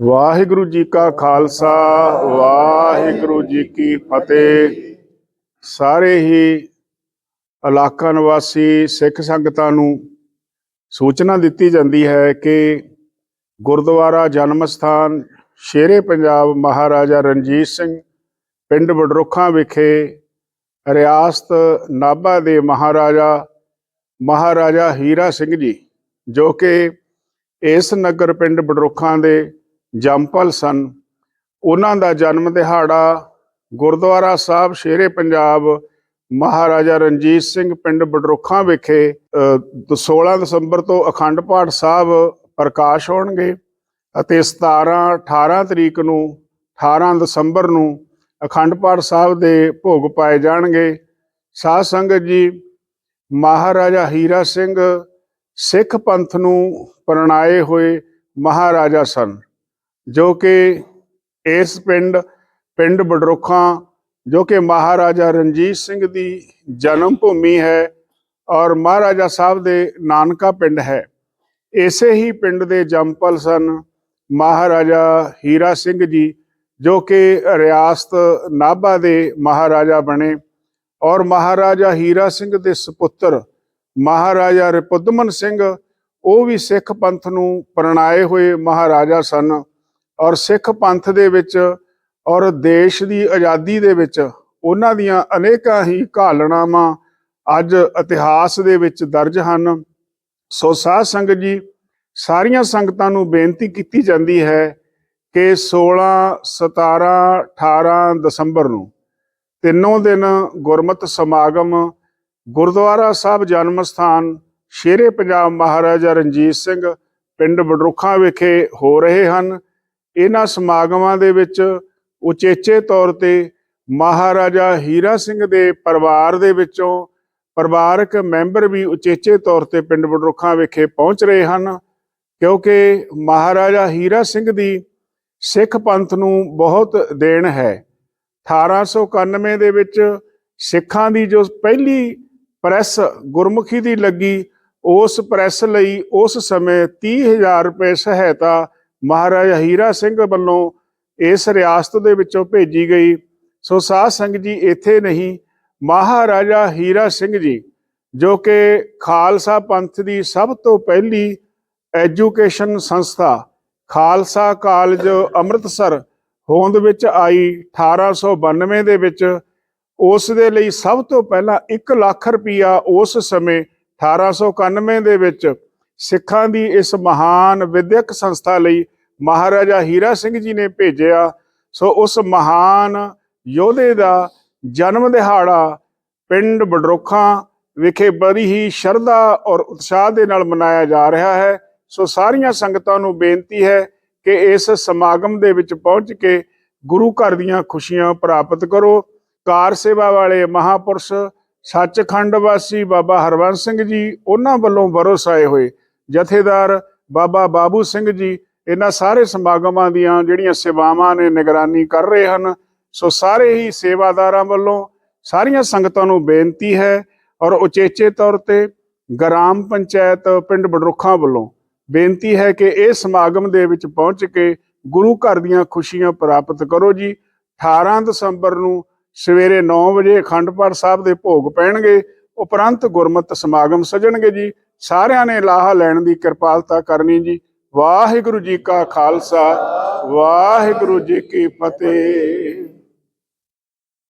ਵਾਹਿਗੁਰੂ ਜੀ ਕਾ ਖਾਲਸਾ, ਵਾਹਿਗੁਰੂ ਜੀ ਕੀ ਫਤਿਹ। ਸਾਰੇ ਹੀ ਇਲਾਕਾ ਨਿਵਾਸੀ ਸਿੱਖ ਸੰਗਤਾਂ ਨੂੰ ਸੂਚਨਾ ਦਿੱਤੀ ਜਾਂਦੀ ਹੈ ਕਿ ਗੁਰਦੁਆਰਾ ਜਨਮ ਸਥਾਨ ਸ਼ੇਰੇ ਪੰਜਾਬ ਮਹਾਰਾਜਾ ਰਣਜੀਤ ਸਿੰਘ ਪਿੰਡ ਬਡਰੁੱਖਾਂ ਵਿਖੇ ਰਿਆਸਤ ਨਾਭਾ ਦੇ ਮਹਾਰਾਜਾ ਮਹਾਰਾਜਾ ਹੀਰਾ ਸਿੰਘ ਜੀ, ਜੋ ਕਿ ਇਸ ਨਗਰ ਪਿੰਡ ਬਡਰੁੱਖਾਂ ਦੇ ਜੰਪਲ ਸਨ। ਉਹਨਾਂ ਦਾ ਜਨਮ ਦਿਹਾੜਾ ਗੁਰਦੁਆਰਾ ਸਾਹਿਬ ਸ਼ੇਰੇ ਪੰਜਾਬ ਮਹਾਰਾਜਾ ਰਣਜੀਤ ਸਿੰਘ ਪਿੰਡ ਬਡਰੁੱਖਾਂ ਵਿਖੇ ਅ, 16 ਦਸੰਬਰ ਤੋਂ ਅਖੰਡ ਪਾਠ ਸਾਹਿਬ ਪ੍ਰਕਾਸ਼ ਹੋਣਗੇ ਅਤੇ 17 18 ਤਰੀਕ ਨੂੰ 18 ਦਸੰਬਰ ਨੂੰ ਅਖੰਡ ਪਾਠ ਸਾਹਿਬ ਦੇ ਭੋਗ ਪਾਏ ਜਾਣਗੇ। ਸਾਧ ਸੰਗਤ ਜੀ ਮਹਾਰਾਜਾ ਹੀਰਾ ਸਿੰਘ ਸਿੱਖ ਪੰਥ ਨੂੰ ਪ੍ਰਣਾਏ ਹੋਏ ਮਹਾਰਾਜਾ ਸਨ। ਜੋ ਕਿ ਇਸ ਪਿੰਡ ਪਿੰਡ ਬਡਰੁੱਖਾਂ, ਜੋ ਕਿ ਮਹਾਰਾਜਾ ਰਣਜੀਤ ਸਿੰਘ ਦੀ ਜਨਮ ਭੂਮੀ ਹੈ ਔਰ ਮਹਾਰਾਜਾ ਸਾਹਿਬ ਦੇ ਨਾਨਕਾ ਪਿੰਡ ਹੈ। ਇਸੇ ਹੀ ਪਿੰਡ ਦੇ ਜੰਪਲ ਸਨ ਮਹਾਰਾਜਾ ਹੀਰਾ ਸਿੰਘ ਜੀ, ਜੋ ਕਿ ਰਿਆਸਤ ਨਾਭਾ ਦੇ ਮਹਾਰਾਜਾ ਬਣੇ ਔਰ ਮਹਾਰਾਜਾ ਹੀਰਾ ਸਿੰਘ ਦੇ ਸੁਪੁੱਤਰ ਮਹਾਰਾਜਾ ਰਿਪੁਦਮਨ ਸਿੰਘ, ਉਹ ਵੀ ਸਿੱਖ ਪੰਥ ਨੂੰ ਪ੍ਰਣਾਏ ਹੋਏ ਮਹਾਰਾਜਾ ਸਨ। ਔਰ ਸਿੱਖ ਪੰਥ ਦੇ ਵਿੱਚ ਔਰ ਦੇਸ਼ ਦੀ ਆਜ਼ਾਦੀ ਦੇ ਵਿੱਚ ਉਹਨਾਂ ਦੀਆਂ ਅਨੇਕਾਂ ਹੀ ਘਾਲਣਾਵਾਂ ਅੱਜ ਇਤਿਹਾਸ ਦੇ ਵਿੱਚ ਦਰਜ ਹਨ। ਸੋ ਸਾਧ ਸੰਗਤ ਜੀ, ਸਾਰੀਆਂ ਸੰਗਤਾਂ ਨੂੰ ਬੇਨਤੀ ਕੀਤੀ ਜਾਂਦੀ ਹੈ ਕਿ 16 17 18 ਦਸੰਬਰ ਨੂੰ ਤਿੰਨੋਂ ਦਿਨ ਗੁਰਮਤ ਸਮਾਗਮ ਗੁਰਦੁਆਰਾ ਸਾਹਿਬ ਜਨਮ ਸਥਾਨ ਸ਼ੇਰੇ ਪੰਜਾਬ ਮਹਾਰਾਜਾ ਰਣਜੀਤ ਸਿੰਘ ਪਿੰਡ ਬਡਰੁੱਖਾਂ ਵਿਖੇ ਹੋ ਰਹੇ ਹਨ। ਇਹਨਾਂ ਸਮਾਗਮਾਂ ਦੇ ਵਿੱਚ ਉਚੇਚੇ ਤੌਰ ਤੇ ਮਹਾਰਾਜਾ ਹੀਰਾ ਸਿੰਘ ਦੇ ਪਰਿਵਾਰ ਦੇ ਵਿੱਚੋਂ ਪਰਿਵਾਰਕ ਮੈਂਬਰ ਵੀ ਉਚੇਚੇ ਤੌਰ ਤੇ ਪਿੰਡ ਬਡਰੁੱਖਾਂ ਵਿਖੇ ਪਹੁੰਚ ਰਹੇ ਹਨ, ਕਿਉਂਕਿ ਮਹਾਰਾਜਾ ਹੀਰਾ ਸਿੰਘ ਦੀ ਸਿੱਖ ਪੰਥ ਨੂੰ ਬਹੁਤ ਦੇਣ ਹੈ। 1891 ਦੇ ਵਿੱਚ ਸਿੱਖਾਂ ਦੀ ਜੋ ਪਹਿਲੀ ਪ੍ਰੈਸ ਗੁਰਮੁਖੀ ਦੀ ਲੱਗੀ, ਉਸ ਪ੍ਰੈਸ ਲਈ ਉਸ ਸਮੇਂ 30000 ਰੁਪਏ ਸਹਾਇਤਾ ਮਹਾਰਾਜਾ ਹੀਰਾ ਸਿੰਘ ਵੱਲੋਂ ਇਸ ਰਿਆਸਤ ਦੇ ਵਿੱਚੋਂ ਭੇਜੀ ਗਈ। ਸੋ ਸਾਧ ਸੰਗਤ ਜੀ, ਇੱਥੇ ਨਹੀਂ, ਮਹਾਰਾਜਾ ਹੀਰਾ ਸਿੰਘ ਜੀ, ਜੋ ਕਿ ਖਾਲਸਾ ਪੰਥ ਦੀ ਸਭ ਤੋਂ ਪਹਿਲੀ ਐਜੂਕੇਸ਼ਨ ਸੰਸਥਾ, ਖਾਲਸਾ ਕਾਲਜ ਅੰਮ੍ਰਿਤਸਰ ਹੋਂਦ ਵਿੱਚ ਆਈ 1892 ਦੇ ਵਿੱਚ, ਉਸ ਦੇ ਲਈ ਸਭ ਤੋਂ ਪਹਿਲਾਂ 1 ਲੱਖ ਰੁਪਇਆ ਉਸ ਸਮੇਂ 1891 ਦੇ ਵਿੱਚ ਸਿੱਖਾਂ ਦੀ ਇਸ ਮਹਾਨ ਵਿਦਿਅਕ ਸੰਸਥਾ ਲਈ ਮਹਾਰਾਜਾ ਹੀਰਾ ਸਿੰਘ ਜੀ ਨੇ ਭੇਜਿਆ। ਸੋ ਉਸ ਮਹਾਨ ਯੋਧੇ ਦਾ ਜਨਮ ਦਿਹਾੜਾ ਪਿੰਡ ਬਡਰੋਖਾਂ ਵਿਖੇ ਬੜੀ ਹੀ ਸ਼ਰਧਾ ਔਰ ਉਤਸ਼ਾਹ ਦੇ ਨਾਲ ਮਨਾਇਆ ਜਾ ਰਿਹਾ ਹੈ। ਸੋ ਸਾਰੀਆਂ ਸੰਗਤਾਂ ਨੂੰ ਬੇਨਤੀ ਹੈ ਕਿ ਇਸ ਸਮਾਗਮ ਦੇ ਵਿੱਚ ਪਹੁੰਚ ਕੇ ਗੁਰੂ ਘਰ ਦੀਆਂ ਖੁਸ਼ੀਆਂ ਪ੍ਰਾਪਤ ਕਰੋ। ਕਾਰ ਸੇਵਾ ਵਾਲੇ ਮਹਾਪੁਰਸ਼, ਸੱਚਖੰਡ ਵਾਸੀ ਬਾਬਾ ਹਰਵੰਸ ਸਿੰਘ ਜੀ, ਉਹਨਾਂ ਵੱਲੋਂ ਵਰੋਸਾਏ ਹੋਏ। ਜਥੇਦਾਰ ਬਾਬਾ ਬਾਬੂ ਸਿੰਘ ਜੀ ਇਹਨਾਂ ਸਾਰੇ ਸਮਾਗਮਾਂ ਦੀਆਂ ਜਿਹੜੀਆਂ ਸੇਵਾਵਾਂ ਨੇ, ਨਿਗਰਾਨੀ ਕਰ ਰਹੇ ਹਨ। ਸੋ ਸਾਰੇ ਹੀ ਸੇਵਾਦਾਰਾਂ ਵੱਲੋਂ ਸਾਰੀਆਂ ਸੰਗਤਾਂ ਨੂੰ ਬੇਨਤੀ ਹੈ ਔਰ ਉਚੇਚੇ ਤੌਰ ਤੇ ਗ੍ਰਾਮ ਪੰਚਾਇਤ ਪਿੰਡ ਬਡਰੁੱਖਾਂ ਵੱਲੋਂ ਬੇਨਤੀ ਹੈ ਕਿ ਇਹ ਸਮਾਗਮ ਦੇ ਵਿੱਚ ਪਹੁੰਚ ਕੇ ਗੁਰੂ ਘਰ ਦੀਆਂ ਖੁਸ਼ੀਆਂ ਪ੍ਰਾਪਤ ਕਰੋ ਜੀ। 18 ਦਸੰਬਰ ਨੂੰ ਸਵੇਰੇ 9 ਵਜੇ ਅਖੰਡ ਪਾਠ ਸਾਹਿਬ ਦੇ ਭੋਗ ਪੈਣਗੇ। ਉਪਰੰਤ ਗੁਰਮਤਿ ਸਮਾਗਮ ਸਜਣਗੇ ਜੀ। ਸਾਰਿਆਂ ਨੇ ਲਾਹਾ ਲੈਣ ਦੀ ਕਿਰਪਾਲਤਾ ਕਰਨੀ ਜੀ। ਵਾਹਿਗੁਰੂ ਜੀ ਕਾ ਖਾਲਸਾ, ਵਾਹਿਗੁਰੂ ਜੀ ਕੀ ਫਤਿਹ।